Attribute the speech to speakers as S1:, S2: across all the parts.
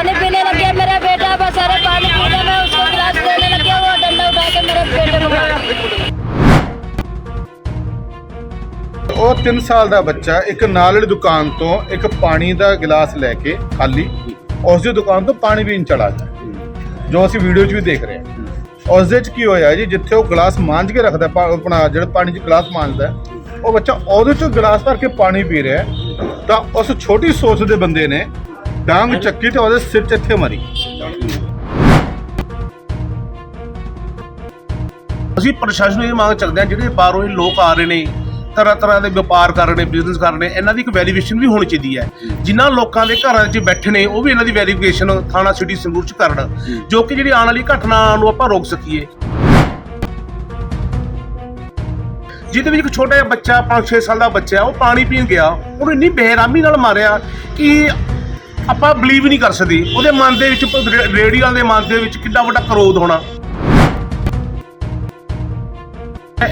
S1: पानी पीने लग गया मेरा बेटा बस सारे पानी पी लिया मैं उसको गिलास देने लग गया वो डंडा उठा के मेरे बेटे को मारा
S2: ਉਹ 3 ਸਾਲ ਦਾ ਬੱਚਾ ਇੱਕ ਨਾਲ ਵਾਲੀ ਦੁਕਾਨ ਤੋਂ ਇੱਕ ਪਾਣੀ ਦਾ ਗਲਾਸ ਲੈ ਕੇ ਖਾਲੀ ਉਸ ਦੀ ਦੁਕਾਨ ਤੋਂ ਪਾਣੀ ਪੀਣ ਚਲਾ ਗਿਆ ਜੋ ਅਸੀਂ ਵੀਡੀਓ 'ਚ ਵੀ ਦੇਖ ਰਹੇ ਹਾਂ ਉਸ ਦੇ 'ਚ ਕੀ ਹੋਇਆ ਜੀ ਜਿੱਥੇ ਉਹ ਗਲਾਸ ਮਾਂਜ ਕੇ ਰੱਖਦਾ ਪਾ- ਆਪਣਾ ਜਿਹੜਾ ਪਾਣੀ 'ਚ ਗਲਾਸ ਮਾਂਜਦਾ ਹੈ, ਉਹ ਬੱਚਾ ਉਹਦੇ 'ਚੋਂ ਗਲਾਸ ਭਰ ਕੇ ਪਾਣੀ ਪੀ ਰਿਹਾ ਹੈ। ਤਾਂ ਉਸ ਛੋਟੀ ਸੋਚ ਦੇ ਬੰਦੇ ਨੇ ਡਾਂਗ ਚੱਕੀ ਤੇ ਉਹਦੇ ਸਿਰ 'ਚ ਇੱਥੇ ਮਾਰੀ।
S3: ਅਸੀਂ ਪ੍ਰਸ਼ਾਸਨ ਨੂੰ ਇਹ ਮੰਗ ਚੱਕਦੇ ਹਾਂ ਜਿਹੜੇ ਬਾਹਰੋਂ ਇਹ ਲੋਕ ਆ ਰਹੇ ਨੇ ਤਰ੍ਹਾਂ ਤਰ੍ਹਾਂ ਦੇ ਵਪਾਰ ਕਰ ਰਹੇ ਨੇ ਬਿਜ਼ਨਸ ਕਰ ਰਹੇ ਨੇ ਇਹਨਾਂ ਦੀ ਇੱਕ ਵੈਰੀਫਿਕੇਸ਼ਨ ਵੀ ਹੋਣੀ ਚਾਹੀਦੀ ਹੈ। ਜਿਨ੍ਹਾਂ ਲੋਕਾਂ ਦੇ ਘਰਾਂ 'ਚ ਬੈਠੇ ਨੇ ਉਹ ਵੀ ਇਹਨਾਂ ਦੀ ਵੈਰੀਫਿਕੇਸ਼ਨ ਥਾਣਾ ਸਿਟੀ ਸੰਗਰੂਰ 'ਚ ਕਰਨ ਜੋ ਕਿ ਜਿਹੜੀ ਆਉਣ ਵਾਲੀ ਘਟਨਾ ਨੂੰ ਆਪਾਂ ਰੋਕ ਸਕੀਏ। ਜਿਹਦੇ ਵਿੱਚ ਇੱਕ ਛੋਟਾ ਜਿਹਾ ਬੱਚਾ 5-6 ਸਾਲ ਦਾ ਬੱਚਾ ਉਹ ਪਾਣੀ ਪੀਣ ਗਿਆ ਉਹਨੂੰ ਇੰਨੀ ਬੇਰਹਿਮੀ ਨਾਲ ਮਾਰਿਆ ਕਿ ਆਪਾਂ ਬਲੀਵ ਨਹੀਂ ਕਰ ਸਕਦੇ। ਉਹਦੇ ਮਨ ਦੇ ਵਿੱਚ, ਰੇ- ਦੇ ਮਨ ਦੇ ਵਿੱਚ ਕਿੰਨਾ ਵੱਡਾ ਕਰੋਧ ਹੋਣਾ।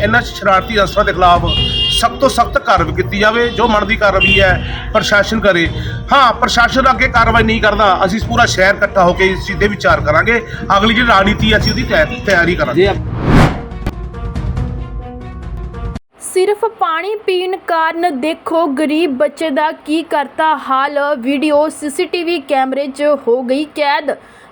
S3: ਇਹਨਾਂ ਸ਼ਰਾਰਤੀ ਅਨਸਰਾਂ ਦੇ ਖਿਲਾਫ ਸਖਤ ਤੋਂ ਸਖਤ ਕਾਰਵਾਈ ਕੀਤੀ ਜਾਵੇ, ਜੋ ਮਨ ਦੀ ਕਾਰਵਾਈ ਹੈ, ਪ੍ਰਸ਼ਾਸਨ ਕਰੇ। ਹਾਂ, ਪ੍ਰਸ਼ਾਸਨ ਅੱਗੇ ਕਾਰਵਾਈ ਨਹੀਂ ਕਰਦਾ। ਅਸੀਂ ਪੂਰਾ ਸ਼ਹਿਰ ਇਕੱਠਾ ਹੋ ਕੇ ਇਸ ਚੀਜ਼ ਦੇ ਵਿਚਾਰ ਕਰਾਂਗੇ। ਅਗਲੀ ਜਿਹੜੀ ਰਾਜਨੀਤੀ ਹੈ, ਅਸੀਂ ਉਹਦੀ ਤਿਆ- ਤਿਆਰੀ ਕਰਾਂਗੇ।
S4: ਸਿਰਫ ਪਾਣੀ ਪੀਣ ਕਾਰਨ ਦੇਖੋ, ਗਰੀਬ ਬੱਚੇ ਦਾ ਕੀ ਕਰਤਾ ਹਾਲ? ਵੀਡੀਓ ਸੀਸੀਟੀਵੀ ਕੈਮਰੇ 'ਚ ਹੋ ਗਈ ਕੈਦ।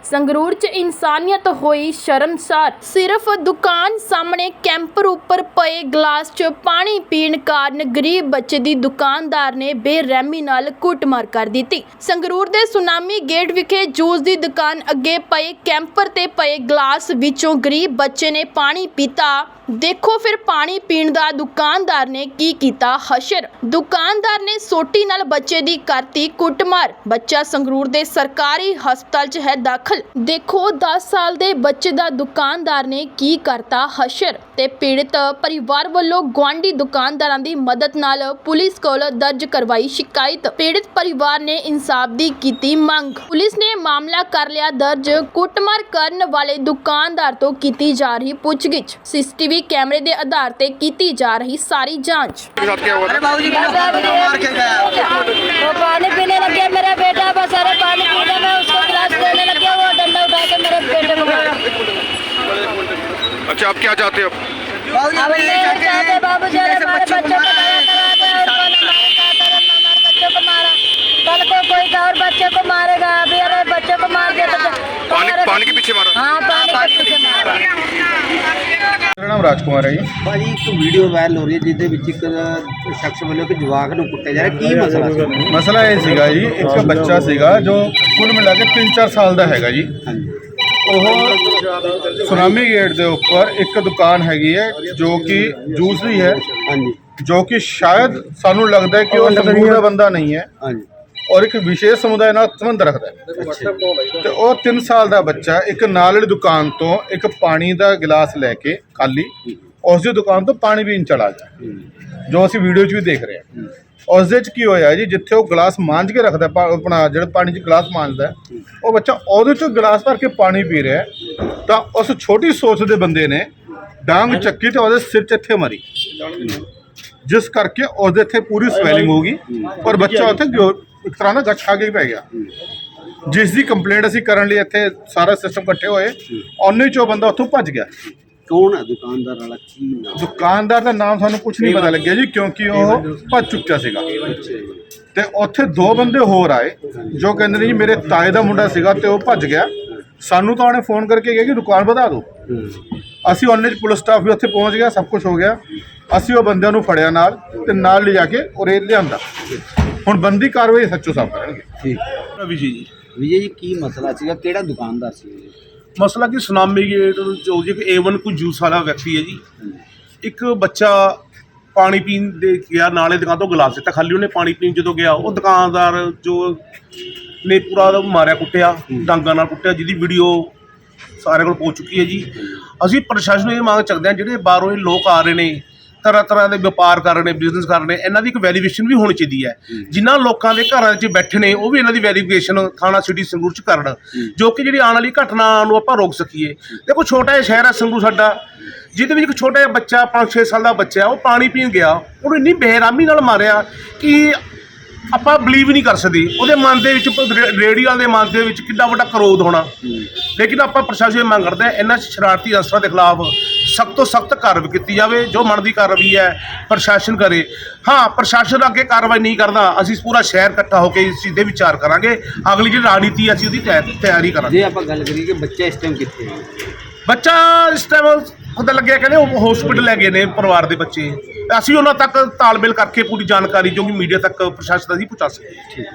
S4: ਸੰਗਰੂਰ 'ਚ ਇਨਸਾਨੀਅਤ ਹੋਈ ਸ਼ਰਮਸਾਰ। ਸਿਰਫ ਦੁਕਾਨ ਸਾਹਮਣੇ ਕੈਂਪਰ ਉੱਪਰ ਪਏ ਗਲਾਸ 'ਚ ਪਾਣੀ ਪੀਣ ਕਾਰਨ ਗਰੀਬ ਬੱਚੇ ਦੀ ਦੁਕਾਨਦਾਰ ਨੇ ਬੇਰਹਿਮੀ ਨਾਲ ਕੁੱਟਮਾਰ ਕਰ ਦਿੱਤੀ। ਸੰਗਰੂਰ ਦੇ ਸੁਨਾਮੀ ਗੇਟ ਵਿਖੇ ਜੂਸ ਦੀ ਦੁਕਾਨ ਅੱਗੇ ਪਏ ਕੈਂਪਰ ਤੇ ਪਏ ਗਲਾਸ ਵਿੱਚੋਂ ਗਰੀਬ ਬੱਚੇ ਨੇ ਪਾਣੀ ਪੀਤਾ। ਦੇਖੋ ਫਿਰ ਪਾਣੀ ਪੀਣ ਦਾ ਦੁਕਾਨਦਾਰ ਨੇ ਕੀ ਕੀਤਾ ਹਸ਼ਰ। ਦੁਕਾਨਦਾਰ ਨੇ ਸੋਟੀ ਨਾਲ ਬੱਚੇ ਦੀ ਕਰਤੀ ਕੁੱਟਮਾਰ। ਬੱਚਾ ਸੰਗਰੂਰ ਦੇ ਸਰਕਾਰੀ ਹਸਪਤਾਲ 'ਚ ਹੈ, ਦਾਖਲ ਦੇਖੋ 10 ਸਾਲ ਦੇ ਬੱਚੇ ਦਾ ਦੁਕਾਨਦਾਰ ਨੇ ਕੀ ਕਰਤਾ ਹਸ਼ਰ ਤੇ ਪੀੜਤ ਪਰਿਵਾਰ ਵੱਲੋਂ ਗੁਆਂਢੀ ਦੁਕਾਨਦਾਰਾਂ ਦੀ ਮਦਦ ਨਾਲ ਪੁਲਿਸ ਕੋਲ ਦਰਜ ਕਰਵਾਈ ਸ਼ਿਕਾਇਤ ਪੀੜਤ ਪਰਿਵਾਰ ਨੇ ਇਨਸਾਫ ਦੀ ਕੀਤੀ ਮੰਗ ਪੁਲਿਸ ਨੇ ਮਾਮਲਾ ਕਰ ਲਿਆ ਦਰਜ ਕੁੱਟਮਾਰ ਕਰਨ ਵਾਲੇ ਦੁਕਾਨਦਾਰ ਤੋਂ ਕੀਤੀ ਜਾ ਰਹੀ ਪੁੱਛਗਿੱਛ ਸੀਸੀਟੀਵੀ ਕੈਮਰੇ ਦੇ ਆਧਾਰ ਤੇ ਕੀਤੀ ਜਾ ਰਹੀ ਸਾਰੀ ਜਾਂਚ
S1: वो पानी पीने लग गया मेरा बेटा बस सारे पानी पी लिया मैं उसको गिलास देने लग गया वो डंडा उठा के मेरे बेटे को मारा
S2: अच्छा आप क्या चाहते हो
S1: अब नहीं चाहते बाबू जी हमारे बच्चों को
S2: पानी
S1: हमारे-
S2: पानी के पीछे मारा
S1: हाँ पानी के पीछे मारा
S2: ਮੇਰਾ ਨਾਮ ਰਾਜਕੁਮਾਰ ਹੈ ਜੀ
S5: ਭਾਜੀ ਇੱਕ ਵੀਡੀਓ ਵਾਇਰਲ ਹੋ ਰਹੀ ਹੈ ਜਿਹਦੇ ਵਿੱਚ ਇੱਕ ਸ਼ਖਸ ਵੱਲੋਂ ਇੱਕ ਜਵਾਕ ਨੂੰ ਕੁੱਟਿਆ ਜਾ ਰਿਹਾ ਕੀ ਮਸਲਾ ਸੀ
S2: ਮਸਲਾ ਇਹ ਸੀਗਾ ਜੀ ਇੱਕ ਬੱਚਾ ਸੀਗਾ ਜੋ ਕੁੱਲ ਮਿਲਾ ਕੇ 3-4 ਸਾਲ ਦਾ ਹੈਗਾ ਜੀ
S5: ਹਾਂਜੀ
S2: ਉਹ ਸੁਨਾਮੀ ਗੇਟ ਦੇ ਉੱਪਰ ਇੱਕ ਦੁਕਾਨ ਹੈਗੀ ਹੈ ਜੋ ਕਿ ਜੂਸ ਦੀ ਹੈ
S5: ਹਾਂਜੀ
S2: ਜੋ ਕਿ ਸ਼ਾਇਦ ਸਾਨੂੰ ਲੱਗਦਾ ਹੈ ਕਿ ਉਹ ਸੰਗਰੂਰ ਦਾ ਬੰਦਾ ਨਹੀਂ ਹੈ
S5: ਹਾਂਜੀ
S2: ਔਰ ਇੱਕ ਵਿਸ਼ੇਸ਼ ਸਮੁਦਾਇ ਨਾਲ ਸੰਬੰਧ ਰੱਖਦਾ ਹੈ। ਤੇ ਉਹ 3 ਸਾਲ ਦਾ ਬੱਚਾ ਇੱਕ ਨਾਲ ਵਾਲੀ ਦੁਕਾਨ ਤੋਂ ਇੱਕ ਪਾਣੀ ਦਾ ਗਲਾਸ ਲੈ ਕੇ ਖਾਲੀ ਉਸ ਦੀ ਦੁਕਾਨ ਤੋਂ ਪਾਣੀ ਪੀਣ ਚਲਾ ਗਿਆ। ਜੋ ਅਸੀਂ ਵੀਡੀਓ 'ਚ ਵੀ ਦੇਖ ਰਹੇ ਹਾਂ। ਉਸ ਦੇ 'ਚ ਕੀ ਹੋਇਆ ਜੀ ਜਿੱਥੇ ਉਹ ਗਲਾਸ ਮਾਂਜ ਕੇ ਰੱਖਦਾ ਆਪਣਾ ਜਿਹੜਾ ਪਾਣੀ 'ਚ ਗਲਾਸ ਮਾਂਜਦਾ ਉਹ ਬੱਚਾ ਉਹਦੇ 'ਚੋਂ ਗਲਾਸ ਭਰ ਕੇ ਪਾਣੀ ਪੀ ਰਿਹਾ। ਤਾਂ ਉਸ ਛੋਟੀ ਸੋਚ ਦੇ ਬੰਦੇ ਨੇ ਡਾਂਗ ਚੱਕੀ ਤੇ ਉਹਦੇ ਸਿਰ 'ਚ ਇੱਥੇ ਮਾਰੀ। ਜਿਸ ਕਰਕੇ ਉਹਦੇ ਇੱਥੇ ਪੂਰੀ ਸਵੈਲਿੰਗ ਹੋ ਗਈ ਔਰ ਬੱਚਾ ਉੱਥੇ ਇੱਕ ਤਰ੍ਹਾਂ ਦਾ ਗੱਛ ਖਾ ਕੇ ਹੀ ਪੈ ਗਿਆ। ਜਿਸ ਦੀ ਕੰਪਲੇਂਟ ਅਸੀਂ ਕਰਨ ਲਈ ਇੱਥੇ ਸਾਰਾ ਸਿਸਟਮ ਇਕੱਠੇ ਹੋਏ ਉਹਨੇ ਚੋਂ ਬੰਦਾ ਉੱਥੋਂ ਭੱਜ ਗਿਆ।
S5: ਕੌਣ ਹੈ? ਦੁਕਾਨਦਾਰ ਵਾਲਾ ਕੀ ਨਾਮ?
S2: ਦੁਕਾਨਦਾਰ ਦਾ ਨਾਮ ਸਾਨੂੰ ਕੁਝ ਨਹੀਂ ਪਤਾ ਲੱਗਿਆ ਜੀ ਕਿਉਂਕਿ ਉਹ ਭੱਜ ਚੁੱਕਿਆ ਸੀਗਾ। ਤੇ ਉੱਥੇ ਦੋ ਬੰਦੇ ਹੋਰ ਆਏ ਜੋ ਕਹਿੰਦੇ ਨੇ ਜੀ ਮੇਰੇ ਤਾਏ ਦਾ ਮੁੰਡਾ ਸੀਗਾ ਤੇ ਉਹ ਭੱਜ ਗਿਆ। ਸਾਨੂੰ ਤਾਂ ਉਹਨੇ ਫੋਨ ਕਰਕੇ ਕਿਹਾ ਕਿ ਦੁਕਾਨ ਵਧਾ ਦਿਓ। ਅਸੀਂ ਉਹਨੇ ਚ ਪੁਲਿਸ ਸਟਾਫ ਵੀ ਉੱਥੇ ਪਹੁੰਚ ਗਿਆ ਸਭ ਕੁਝ ਹੋ ਗਿਆ। ਅਸੀਂ ਉਹ ਬੰਦਿਆਂ ਨੂੰ ਫੜਿਆ ਨਾਲ ਤੇ ਨਾਲ ਲਿਜਾ ਕੇ ਉਰੇ ਲਿਆਂਦਾ। ਹੁਣ ਬੰਦੀ ਕਾਰਵਾਈ ਸੱਚੋ ਸਾਹਿਬ ਕਰਨਗੇ।
S5: ਠੀਕ।
S3: ਵਿਜੇ ਜੀ।
S5: ਵਿਜੇ ਜੀ ਕੀ ਮਸਲਾ ਸੀਗਾ? ਕਿਹੜਾ ਦੁਕਾਨਦਾਰ ਸੀ ਇਹ?
S3: ਮਸਲਾ ਕਿ ਸੁਨਾਮੀ ਗੇਟ ਜੋ ਜੀ ਕਿ A1 ਕੋਈ ਜੂਸ ਵਾਲਾ ਵਿਅਕਤੀ ਹੈ ਜੀ। ਇੱਕ ਬੱਚਾ ਪਾਣੀ ਪੀਣ ਦੇ ਗਿਆ ਨਾਲੇ ਦੁਕਾਨ ਤੋਂ ਗਲਾਸ ਦਿੱਤਾ ਖਾਲੀ ਉਹਨੇ ਪਾਣੀ ਪੀਣ ਜਦੋਂ ਗਿਆ ਉਹ ਦੁਕਾਨਦਾਰ ਜੋ ਨੇ ਪੂਰਾ ਉਹਦਾ ਮਾਰਿਆ ਕੁੱਟਿਆ ਡਾਂਗਾਂ ਨਾਲ ਕੁੱਟਿਆ ਜਿਹਦੀ ਵੀਡੀਓ ਸਾਰੇ ਕੋਲ ਪਹੁੰਚ ਚੁੱਕੀ ਹੈ ਜੀ। ਅਸੀਂ ਪ੍ਰਸ਼ਾਸਨ ਨੂੰ ਇਹ ਮੰਗ ਚੱਕਦੇ ਹਾਂ ਜਿਹੜੇ ਬਾਹਰੋਂ ਇਹ ਲੋਕ ਆ ਰਹੇ ਨੇ ਤਰ੍ਹਾਂ ਤਰ੍ਹਾਂ ਦੇ ਵਪਾਰ ਕਰ ਰਹੇ ਨੇ ਬਿਜ਼ਨਸ ਕਰ ਰਹੇ ਨੇ ਇਹਨਾਂ ਦੀ ਇੱਕ ਵੈਰੀਫਿਕੇਸ਼ਨ ਵੀ ਹੋਣੀ ਚਾਹੀਦੀ ਹੈ। ਜਿਨ੍ਹਾਂ ਲੋਕਾਂ ਦੇ ਘਰਾਂ 'ਚ ਬੈਠੇ ਨੇ ਉਹ ਵੀ ਇਹਨਾਂ ਦੀ ਵੈਰੀਫਿਕੇਸ਼ਨ ਥਾਣਾ ਸਿਟੀ ਸੰਗਰੂਰ 'ਚ ਕਰਨ। ਜੋ ਕਿ ਜਿਹੜੀ ਆਉਣ ਵਾਲੀ ਘਟਨਾ ਨੂੰ ਆਪਾਂ ਰੋਕ ਸਕੀਏ। ਦੇਖੋ ਛੋਟਾ ਜਿਹਾ ਸ਼ਹਿਰ ਹੈ ਸੰਗਰੂਰ ਸਾਡਾ। ਜਿਹਦੇ ਵਿੱਚ ਇੱਕ ਛੋਟਾ ਜਿਹਾ ਬੱਚਾ 5-6 ਸਾਲ ਦਾ ਬੱਚਾ ਉਹ ਪਾਣੀ ਪੀਣ ਗਿਆ। ਉਹਨੂੰ ਇੰਨੀ ਬੇਰਹਿਮੀ ਨਾਲ ਮਾਰਿਆ ਕਿ ਆਪਾਂ ਬਲੀਵ ਨਹੀਂ ਕਰ ਸਕਦੇ। ਉਹਦੇ ਮਨ ਦੇ ਵਿੱਚ ਰੇ- ਰੇਹੜੀ ਵਾਲੇ ਦੇ ਮਨ ਦੇ ਵਿੱਚ ਕਿੰਨਾ ਵੱਡਾ ਕਰੋਧ ਹੋਣਾ। ਲੇਕਿਨ ਆਪਾਂ ਪ੍ਰਸ਼ਾਸਨ ਮੰਗ ਕਰਦੇ ਹਾਂ ਇਹਨਾਂ ਸ਼ਰਾਰਤੀ ਅਨਸਰਾਂ ਦੇ ਖਿਲਾਫ ਸਖਤ ਤੋਂ ਸਖਤ ਕਾਰਵਾਈ ਕੀਤੀ ਜਾਵੇ ਜੋ ਮਨ ਦੀ ਕਾਰਵਾਈ ਹੈ ਪ੍ਰਸ਼ਾਸਨ ਕਰੇ। ਹਾਂ ਪ੍ਰਸ਼ਾਸਨ ਅੱਗੇ ਕਾਰਵਾਈ ਨਹੀਂ ਕਰਦਾ। ਅਸੀਂ ਪੂਰਾ ਸ਼ਹਿਰ ਇਕੱਠਾ ਹੋ ਕੇ ਇਸ ਚੀਜ਼ ਦੇ ਵਿਚਾਰ ਕਰਾਂਗੇ। ਅਗਲੀ ਜਿਹੜੀ ਰਣਨੀਤੀ ਹੈ, ਅਸੀਂ ਉਹਦੀ ਤਿਆ- ਤਿਆਰੀ ਕਰਾਂਗੇ।
S5: ਜੇ ਆਪਾਂ ਗੱਲ ਕਰੀਏ ਕਿ ਬੱਚਾ ਇਸ ਟਾਈਮ ਕਿੱਥੇ ਹੈ
S3: ਬੱਚਾ ਇਸ ਟਾਈਮ ਪਤਾ ਲੱਗਿਆ ਕਹਿੰਦੇ ਉਹ ਹਸਪੀਟਲ ਲੈ ਗਏ ਨੇ ਪਰਿਵਾਰ ਦੇ ਬੱਚੇ। ਅਸੀਂ ਉਹਨਾਂ ਤੱਕ ਤਾਲਮੇਲ ਕਰਕੇ ਪੂਰੀ ਜਾਣਕਾਰੀ ਜੋ ਕਿ ਮੀਡੀਆ ਤੱਕ ਪ੍ਰਸ਼ਾਸਨ ਦੀ ਪਹੁੰਚਾ ਸਕੀਏ
S5: ਠੀਕ ਹੈ।